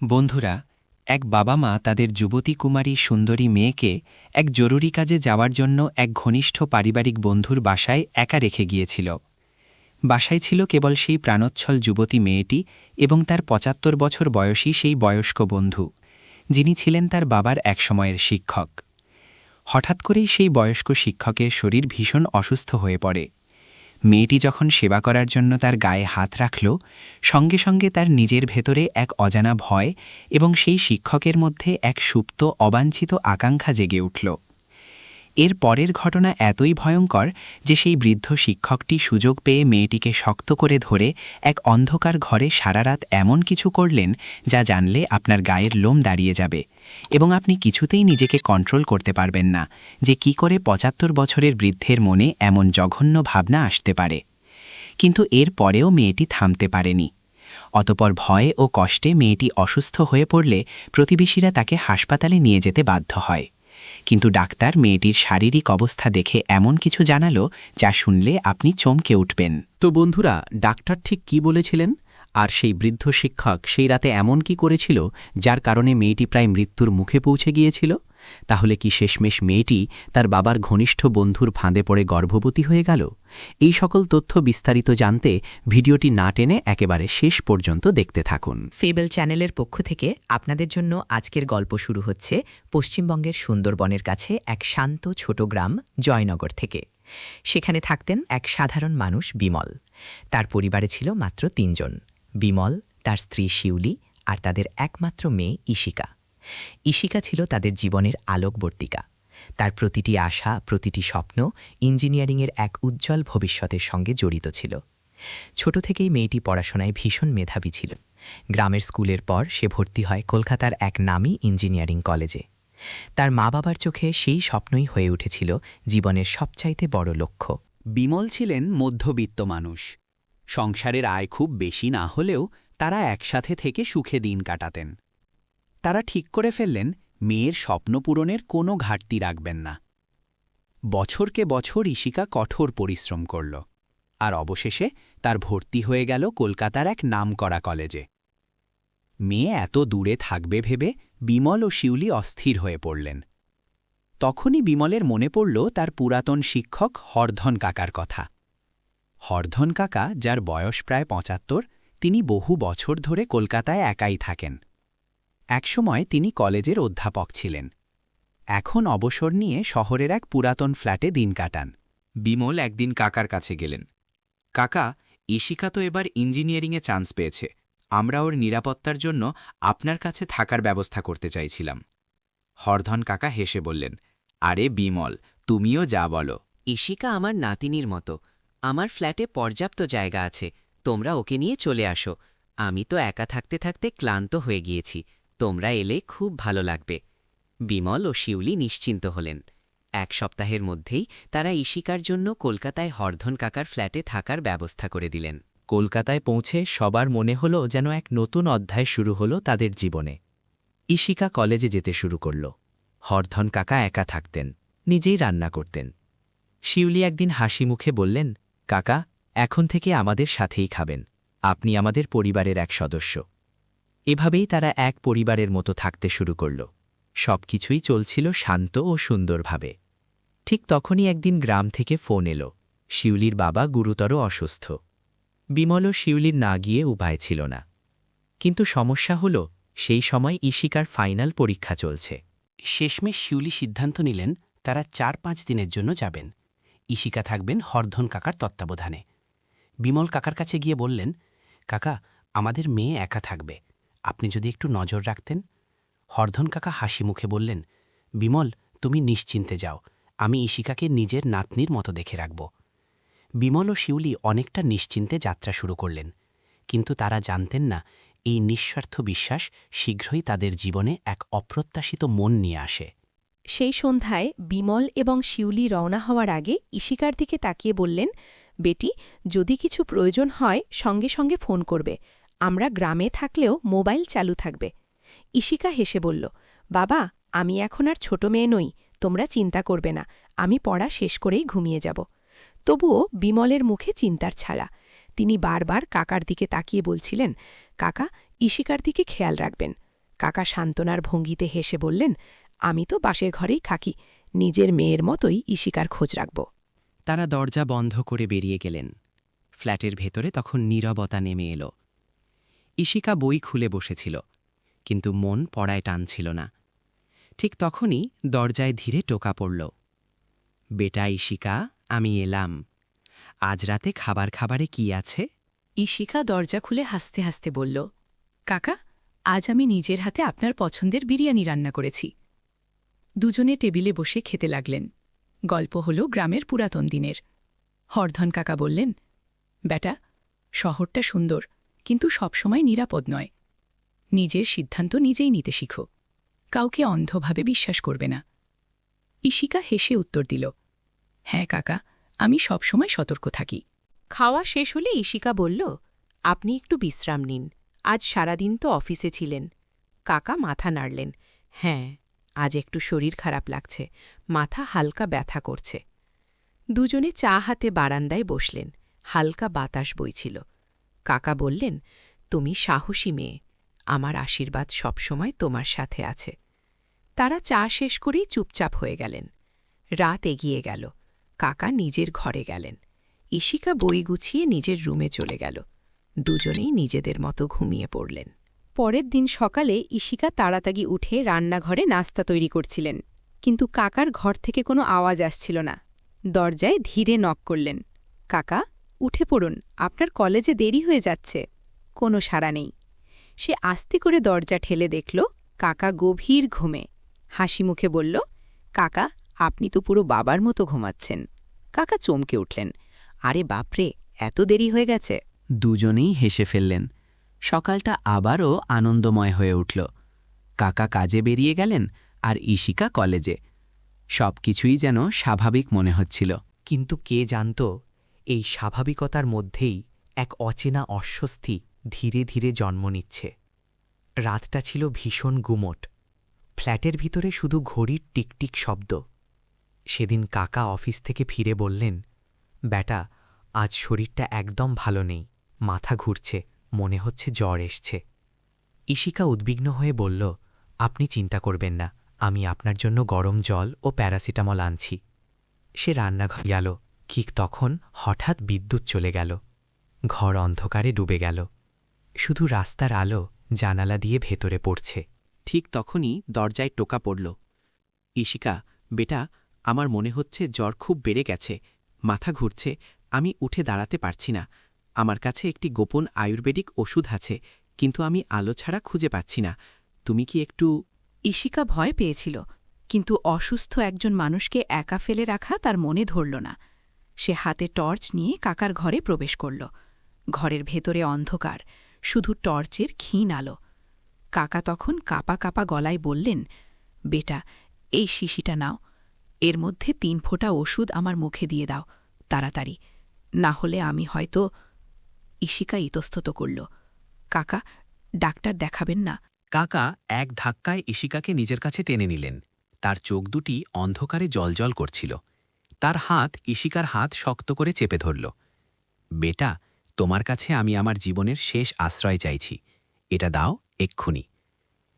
বন্ধুরা, এক বাবা মা তাদের যুবতী কুমারী সুন্দরী মেয়েকে এক জরুরি কাজে যাওয়ার জন্য এক ঘনিষ্ঠ পারিবারিক বন্ধুর বাসায় একা রেখে গিয়েছিল। বাসায় ছিল কেবল সেই প্রাণোচ্ছল যুবতী মেয়েটি এবং তার পঁচাত্তর বছর বয়সী সেই বয়স্ক বন্ধু, যিনি ছিলেন তার বাবার একসময়ের শিক্ষক। হঠাৎ করেই সেই বয়স্ক শিক্ষকের শরীর ভীষণ অসুস্থ হয়ে পড়ে। মেয়েটি যখন সেবা করার জন্য তার গায়ে হাত রাখল, সঙ্গে সঙ্গে তার নিজের ভেতরে এক অজানা ভয় এবং সেই শিক্ষকের মধ্যে এক সুপ্ত, অবাঞ্ছিত আকাঙ্ক্ষা জেগে উঠল। এর পরের ঘটনা এতই ভয়ঙ্কর যে সেই বৃদ্ধ শিক্ষকটি সুযোগ পেয়ে মেয়েটিকে শক্ত করে ধরে এক অন্ধকার ঘরে সারা রাত এমন কিছু করলেন যা জানলে আপনার গায়ের লোম দাঁড়িয়ে যাবে এবং আপনি কিছুতেই নিজেকে কন্ট্রোল করতে পারবেন না যে কি করে পঁচাত্তর বছরের বৃদ্ধের মনে এমন জঘন্য ভাবনা আসতে পারে। কিন্তু এর পরেও মেয়েটি থামতে পারেনি। অতপর ভয়ে ও কষ্টে মেয়েটি অসুস্থ হয়ে পড়লে প্রতিবেশীরা তাকে হাসপাতালে নিয়ে যেতে বাধ্য হয়। কিন্তু ডাক্তার মেয়েটির শারীরিক অবস্থা দেখে এমন কিছু জানালো যা শুনলে আপনি চমকে উঠবেন। তো বন্ধুরা, ডাক্তার ঠিক কি বলেছিলেন? আর সেই বৃদ্ধ শিক্ষক সেই রাতে এমন কি করেছিল, যার কারণে মেয়েটি প্রায় মৃত্যুর মুখে পৌঁছে গিয়েছিল? তাহলে কি শেষমেশ মেয়েটি তার বাবার ঘনিষ্ঠ বন্ধুর ফাঁদে পড়ে গর্ভবতী হয়ে গেল? এই সকল তথ্য বিস্তারিত জানতে ভিডিওটি না টেনে একেবারে শেষ পর্যন্ত দেখতে থাকুন। ফেবেল চ্যানেলের পক্ষ থেকে আপনাদের জন্য আজকের গল্প শুরু হচ্ছে পশ্চিমবঙ্গের সুন্দরবনের কাছে এক শান্ত ছোট গ্রাম জয়নগর থেকে। সেখানে থাকতেন এক সাধারণ মানুষ বিমল। তার পরিবারে ছিল মাত্র তিনজন। বিমল, তার স্ত্রী শিউলি আর তাদের একমাত্র মেয়ে ইশিকা ইশিকা ছিল তাদের জীবনের আলোকবর্তিকা। তার প্রতিটি আশা, প্রতিটি স্বপ্ন ইঞ্জিনিয়ারিংয়ের এক উজ্জ্বল ভবিষ্যতের সঙ্গে জড়িত ছিল। ছোট থেকেই মেয়েটি পড়াশোনায় ভীষণ মেধাবী ছিল। গ্রামের স্কুলের পর সে ভর্তি হয় কলকাতার এক নামী ইঞ্জিনিয়ারিং কলেজে। তার মা বাবার চোখে সেই স্বপ্নই হয়ে উঠেছিল জীবনের সবচাইতে বড় লক্ষ্য। বিমল ছিলেন মধ্যবিত্ত মানুষ। সংসারের আয় খুব বেশি না হলেও তারা একসাথে থেকে সুখে দিন কাটাতেন। তারা ঠিক করে ফেললেন, মেয়ের স্বপ্ন পূরণের কোনো ঘাটতি রাখবেন না। বছরকে বছর ইশিকা কঠোর পরিশ্রম করল। আর অবশেষে তার ভর্তি হয়ে গেল কলকাতার এক নামকরা কলেজে। মেয়ে এত দূরে থাকবে ভেবে বিমল ও শিউলি অস্থির হয়ে পড়লেন। তখনই বিমলের মনে পড়ল তার পুরাতন শিক্ষক হরধন কাকার কথা। হরধন কাকা, যার বয়স প্রায় পঁচাত্তর, তিনি বহু বছর ধরে কলকাতায় একাই থাকেন। একসময় তিনি কলেজের অধ্যাপক ছিলেন। এখন অবসর নিয়ে শহরের এক পুরাতন ফ্ল্যাটে দিন কাটান। বিমল একদিন কাকার কাছে গেলেন। কাকা ইশিকা তো এবার ইঞ্জিনিয়ারিংয়ে চান্স পেয়েছে। আমরা ওর নিরাপত্তার জন্য আপনার কাছে থাকার ব্যবস্থা করতে চাইছিলাম। হরধন কাকা হেসে বললেন, আরে বিমল, তুমিও যা বলো। ইশিকা আমার নাতিনির মতো। আমার ফ্ল্যাটে পর্যাপ্ত জায়গা আছে। তোমরা ওকে নিয়ে চলে আসো। আমি তো একা থাকতে থাকতে ক্লান্ত হয়ে গিয়েছি। তোমরা এলে খুব ভালো লাগবে। বিমল ও শিউলি নিশ্চিন্ত হলেন। এক সপ্তাহের মধ্যেই তারা ইশিকার জন্য কলকাতায় হরধন কাকার ফ্ল্যাটে থাকার ব্যবস্থা করে দিলেন। কলকাতায় পৌঁছে সবার মনে হল যেন এক নতুন অধ্যায় শুরু হলো তাদের জীবনে। ইশিকা কলেজে যেতে শুরু করল। হরধন কাকা একা থাকতেন, নিজেই রান্না করতেন। শিউলি একদিন হাসি মুখে বললেন, কাকা, এখন থেকে আমাদের সাথেই খাবেন। আপনি আমাদের পরিবারের এক সদস্য। এভাবেই তারা এক পরিবারের মতো থাকতে শুরু করল। সব কিছুই চলছিল শান্ত ও সুন্দরভাবে। ঠিক তখনই একদিন গ্রাম থেকে ফোন এলো। শিউলির বাবা গুরুতর অসুস্থ। বিমলও শিউলির না গিয়ে উপায় ছিল না। কিন্তু সমস্যা হল, সেই সময় ইশিকার ফাইনাল পরীক্ষা চলছে। শেষমেশ শিউলি সিদ্ধান্ত নিলেন, তারা চার পাঁচ দিনের জন্য যাবেন। ইশিকা থাকবেন হরধন কাকার তত্ত্বাবধানে। বিমল কাকার কাছে গিয়ে বললেন, কাকা, আমাদের মেয়ে একা থাকবে। আপনি যদি একটু নজর রাখতেন। হরধন কাকা হাসি মুখে বললেন, বিমল, তুমি নিশ্চিন্তে যাও। আমি ইশিকাকে নিজের নাতনির মতো দেখে রাখব। বিমল ও শিউলি অনেকটা নিশ্চিন্তে যাত্রা শুরু করলেন। কিন্তু তারা জানতেন না, এই নিঃস্বার্থ বিশ্বাস শীঘ্রই তাদের জীবনে এক অপ্রত্যাশিত মন নিয়ে আসে। সেই সন্ধ্যায় বিমল এবং শিউলি রওনা হওয়ার আগে ইশিকার দিকে তাকিয়ে বললেন, বেটি, যদি কিছু প্রয়োজন হয়, সঙ্গে সঙ্গে ফোন করবে। আমরা গ্রামে থাকলেও মোবাইল চালু থাকবে। ইশিকা হেসে বলল, বাবা, আমি এখন আর ছোট মেয়ে নই, তোমরা চিন্তা করবে না, আমি পড়া শেষ করেই ঘুমিয়ে যাব। তবুও বিমলের মুখে চিন্তার ছালা তিনি বারবার কাকার দিকে তাকিয়ে বলছিলেন, কাকা ইশিকার দিকে খেয়াল রাখবেন। কাকা সান্ত্বনার ভঙ্গিতে হেসে বললেন, আমি তো বাসের ঘরেই থাকি, নিজের মেয়ের মতোই ইশিকার খোঁজ রাখব। তারা দরজা বন্ধ করে বেরিয়ে গেলেন। ফ্ল্যাটের ভেতরে তখন নীরবতা নেমে এলো। ইশিকা বই খুলে বসেছিল, কিন্তু মন পড়ায় টানছিল না। ঠিক তখনই দরজায় ধীরে টোকা পড়ল, বেটা ইশিকা আমি এলাম। আজ রাতে খাবার খাবারে কি আছে? ঈশিকা দরজা খুলে হাসতে হাসতে বলল, কাকা, আজ আমি নিজের হাতে আপনার পছন্দের বিরিয়ানি রান্না করেছি। দুজনে টেবিলে বসে খেতে লাগলেন। গল্প হল গ্রামের পুরাতন দিনের। হরধন কাকা বললেন, বেটা, শহরটা সুন্দর কিন্তু সবসময় নিরাপদ নয়। নিজের সিদ্ধান্ত নিজেই নিতে শিখো। কাউকে অন্ধভাবে বিশ্বাস করবে না। ঈশিকা হেসে উত্তর দিল হ্যাঁ কাকা, আমি সবসময় সতর্ক থাকি। খাওয়া শেষ হলে ইশিকা বলল, আপনি একটু বিশ্রাম নিন। আজ সারাদিন তো অফিসে ছিলেন। কাকা মাথা নাড়লেন হ্যাঁ আজ একটু শরীর খারাপ লাগছে। মাথা হালকা ব্যথা করছে। দুজনে চা হাতে বারান্দায় বসলেন। হালকা বাতাস বইছিল। কাকা বললেন, তুমি সাহসী মেয়ে, আমার আশীর্বাদ সবসময় তোমার সাথে আছে। তারা চা শেষ করেই চুপচাপ হয়ে গেলেন। রাত এগিয়ে গেল, কাকা নিজের ঘরে গেলেন। ইশিকা বই গুছিয়ে নিজের রুমে চলে গেল। দুজনেই নিজেদের মতো ঘুমিয়ে পড়লেন। পরের দিন সকালে ইশিকা তাড়াতাড়ি উঠে রান্নাঘরে নাস্তা তৈরি করছিলেন, কিন্তু কাকার ঘর থেকে কোনো আওয়াজ আসছিল না। দরজায় ধীরে নক করলেন, কাকা উঠে পড়ুন আপনার কলেজে দেরি হয়ে যাচ্ছে। কোনো সাড়া নেই। সে আস্তে করে দরজা ঠেলে দেখল কাকা গভীর ঘুমে। হাসি মুখে বলল কাকা আপনি তো পুরো বাবার মতো ঘুমাচ্ছেন। কাকা চমকে উঠলেন আরে বাপরে এত দেরি হয়ে গেছে। দুজনেই হেসে ফেললেন। সকালটা আবারও আনন্দময় হয়ে উঠল। কাকা কাজে বেরিয়ে গেলেন আর ঈশিকা কলেজে। সব কিছুই যেন স্বাভাবিক মনে হচ্ছিল। কিন্তু কে জানত এই স্বাভাবিকতার মধ্যেই এক অচেনা অস্বস্তি ধীরে ধীরে জন্ম নিচ্ছে। রাতটা ছিল ভীষণ গুমট। ফ্ল্যাটের ভিতরে শুধু ঘড়ির টিকটিক শব্দ। সেদিন কাকা অফিস থেকে ফিরে বললেন, ব্যাটা, আজ শরীরটা একদম ভালো নেই, মাথা ঘুরছে, মনে হচ্ছে জ্বর এসছে। ঈশিকা উদ্বিগ্ন হয়ে বলল, আপনি চিন্তা করবেন না, আমি আপনার জন্য গরম জল ও প্যারাসিটামল আনছি। সে রান্নাঘর গেল। ঠিক তখন হঠাৎ বিদ্যুৎ চলে গেল। ঘর অন্ধকারে ডুবে গেল। শুধু রাস্তার আলো জানালা দিয়ে ভেতরে পড়ছে। ঠিক তখনই দরজায় টোকা পড়ল। ঈশিকা বেটা আমার মনে হচ্ছে জ্বর খুব বেড়ে গেছে। মাথা ঘুরছে আমি উঠে দাঁড়াতে পারছি না। আমার কাছে একটি গোপন আয়ুর্বেদিক ওষুধ আছে কিন্তু আমি আলো ছাড়া খুঁজে পাচ্ছি না। তুমি কি একটু ঈশিকা ভয় পেয়েছিল কিন্তু অসুস্থ একজন মানুষকে একা ফেলে রাখা তার মনে ধরল না। সে হাতে টর্চ নিয়ে কাকার ঘরে প্রবেশ করল। ঘরের ভেতরে অন্ধকার, শুধু টর্চের ক্ষীণ আলো। কাকা তখন কাপা কাপা গলায় বললেন, বেটা, এই শিশিটা নাও। এর মধ্যে তিন ফোঁটা ওষুধ আমার মুখে দিয়ে দাও, তাড়াতাড়ি। না হলে আমি হয়তো ঈশিকা ইতস্তত করল। কাকা, ডাক্তার দেখাবেন না? কাকা এক ধাক্কায় ঈশিকাকে নিজের কাছে টেনে নিলেন। তার চোখ দুটি অন্ধকারে জলজল করছিল। তার হাত, ঈশিকার হাত শক্ত করে চেপে ধরল। বেটা, তোমার কাছে আমি আমার জীবনের শেষ আশ্রয় চাইছি। এটা দাও এক্ষুনি।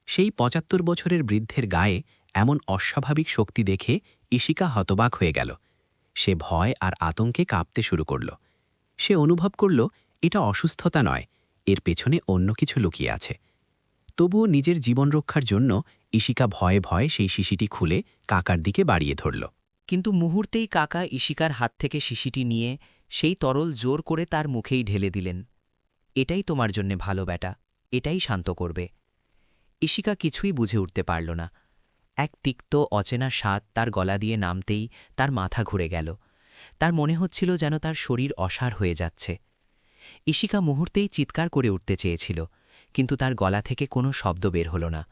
সেই পঁচাত্তর বছরের বৃদ্ধের গায়ে এমন অস্বাভাবিক শক্তি দেখে ঈশিকা হতবাক হয়ে গেল। সে ভয় আর আতঙ্কে কাঁপতে শুরু করল। সে অনুভব করল, এটা অসুস্থতা নয়, এর পেছনে অন্য কিছু লুকিয়ে আছে। তবুও নিজের জীবন রক্ষার জন্য ঈশিকা ভয়ে ভয়ে সেই শিশিটি খুলে কাকার দিকে বাড়িয়ে ধরল। কিন্তু মুহূর্তেই কাকা ঈশিকার হাত থেকে শিশিটি নিয়ে সেই তরল জোর করে তার মুখেই ঢেলে দিলেন। এটাই তোমার জন্যে ভালো, ব্যাটা। এটাই শান্ত করবে। ঈশিকা কিছুই বুঝে উঠতে পারল না। এক তিক্ত, অচেনা স্বাদ তার গলা দিয়ে নামতেই তার মাথা ঘুরে গেল। তার মনে হচ্ছিল যেন তার শরীর অসার হয়ে যাচ্ছে। ঈশিকা মুহূর্তেই চিৎকার করে উঠতে চেয়েছিল, কিন্তু তার গলা থেকে কোনো শব্দ বের হল না।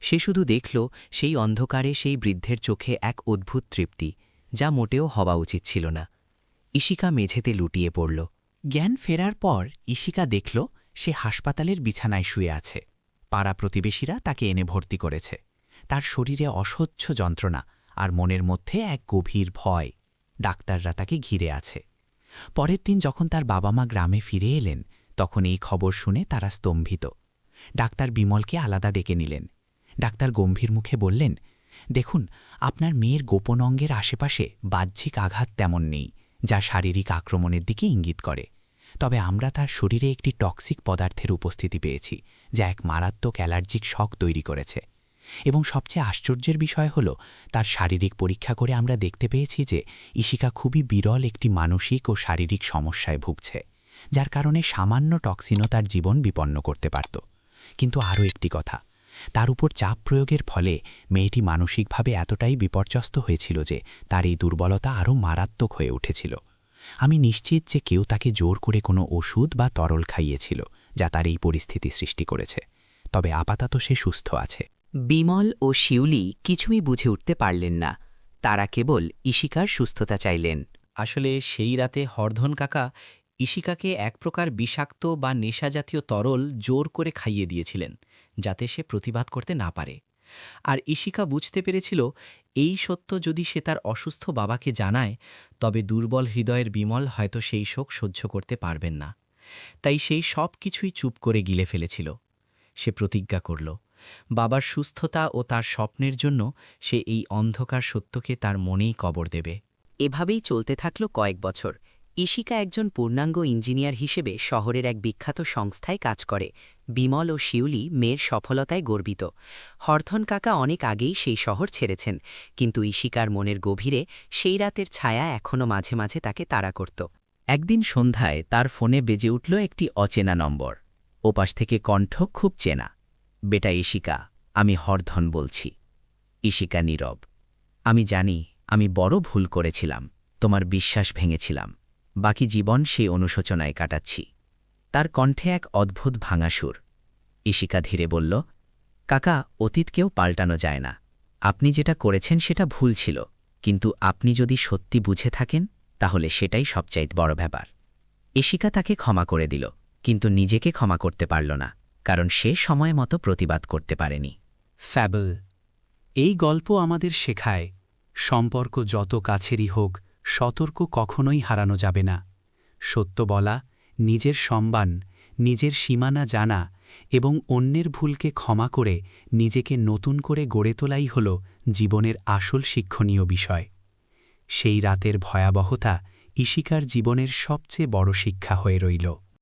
সে শুধু দেখল সেই অন্ধকারে সেই বৃদ্ধের চোখে এক অদ্ভুত তৃপ্তি, যা মোটেও হওয়া উচিত ছিল না। ঈশিকা মেঝেতে লুটিয়ে পড়ল। জ্ঞান ফেরার পর ঈশিকা দেখল সে হাসপাতালের বিছানায় শুয়ে আছে। পাড়া প্রতিবেশীরা তাকে এনে ভর্তি করেছে। তার শরীরে অসহ্য যন্ত্রণা আর মনের মধ্যে এক গভীর ভয়। ডাক্তাররা তাকে ঘিরে আছে। পরের দিন যখন তার বাবা মা গ্রামে ফিরে এলেন, তখন এই খবর শুনে তারা স্তম্ভিত। ডাক্তার বিমলকে আলাদা ডেকে নিলেন। ডাক্তার গম্ভীর মুখে বললেন, দেখুন, আপনার মেয়ের গোপন অঙ্গের আশেপাশে বাহ্যিক আঘাত তেমন নেই, যা শারীরিক আক্রমণের দিকে ইঙ্গিত করে। তবে আমরা তার শরীরে একটি টক্সিক পদার্থের উপস্থিতি পেয়েছি, যা এক মারাত্মক অ্যালার্জিক শক তৈরি করেছে। এবং সবচেয়ে আশ্চর্যের বিষয় হল, তার শারীরিক পরীক্ষা করে আমরা দেখতে পেয়েছি যে ইশিকা খুবই বিরল একটি মানসিক ও শারীরিক সমস্যায় ভুগছে, যার কারণে সামান্য টক্সিনও তার জীবন বিপন্ন করতে পারত। কিন্তু আরও একটি কথা তার উপর চাপ প্রয়োগের ফলে মেয়েটি মানসিকভাবে এতটাই বিপর্যস্ত হয়েছিল যে তার এই দুর্বলতা আরও মারাত্মক হয়ে উঠেছিল। আমি নিশ্চিত যে কেউ তাকে জোর করে কোনো ওষুধ বা তরল খাইয়েছিল যা তার এই পরিস্থিতি সৃষ্টি করেছে। তবে আপাতত সে সুস্থ আছে। বিমল ও শিউলি কিছুই বুঝে উঠতে পারলেন না। তারা কেবল ইশিকার সুস্থতা চাইলেন। আসলে সেই রাতে হরধন কাকা ইশিকাকে এক প্রকার বিষাক্ত বা নেশাজাতীয় তরল জোর করে খাইয়ে দিয়েছিলেন। যাতে সে প্রতিবাদ করতে না পারে। আর ইশিকা বুঝতে পেরেছিল, এই সত্য যদি সে তার অসুস্থ বাবাকে জানায়, তবে দুর্বল হৃদয়ের বিমল হয়তো সেই শোক সহ্য করতে পারবেন না। তাই সেই সব কিছুই চুপ করে গিলে ফেলেছিল। সে প্রতিজ্ঞা করল, বাবার সুস্থতা ও তার স্বপ্নের জন্য সে এই অন্ধকার সত্যকে তার মনেই কবর দেবে। এভাবেই চলতে থাকল কয়েক বছর। ইশিকা একজন পূর্ণাঙ্গ ইঞ্জিনিয়ার হিসেবে শহরের এক বিখ্যাত সংস্থায় কাজ করে। বিমল ও শিউলি মেয়ের সফলতায় গর্বিত। হরথন কাকা অনেক আগেই সেই শহর ছেড়েছেন, কিন্তু ইশিকার মনের গভীরে সেই রাতের ছায়া এখনও মাঝে মাঝে তাকে তাড়া করত। একদিন সন্ধ্যায় তার ফোনে বেজে উঠল একটি অচেনা নম্বর। ওপাশ থেকে কণ্ঠ খুব চেনা। বেটা ইশিকা, আমি হরধন বলছি। ইশিকা নীরব। আমি জানি, আমি বড় ভুল করেছিলাম। তোমার বিশ্বাস ভেঙেছিলাম। বাকি জীবন সেই অনুশোচনায় কাটাচ্ছি। তার কণ্ঠে এক অদ্ভুত ভাঙাসুর। ইশিকা ধীরে বলল, কাকা, অতীতকেও পাল্টানো যায় না। আপনি যেটা করেছেন সেটা ভুল ছিল, কিন্তু আপনি যদি সত্যি বুঝে থাকেন, তাহলে সেটাই সবচাইতে বড় ব্যাপার। ইশিকা তাকে ক্ষমা করে দিল, কিন্তু নিজেকে ক্ষমা করতে পারল না, কারণ সে সময় মতো প্রতিবাদ করতে পারেনি। ফ্যাবল, এই গল্প আমাদের শেখায়, সম্পর্ক যত কাছেরই হোক সতর্ক কখনোই হারানো যাবে না। সত্য বলা, নিজের সম্মান, নিজের সীমানা জানা এবং অন্যের ভুলকে ক্ষমা করে নিজেকে নতুন করে গড়ে তোলাই হল জীবনের আসল শিক্ষণীয় বিষয়। সেই রাতের ভয়াবহতা ইশিকার জীবনের সবচেয়ে বড় শিক্ষা হয়ে রইল।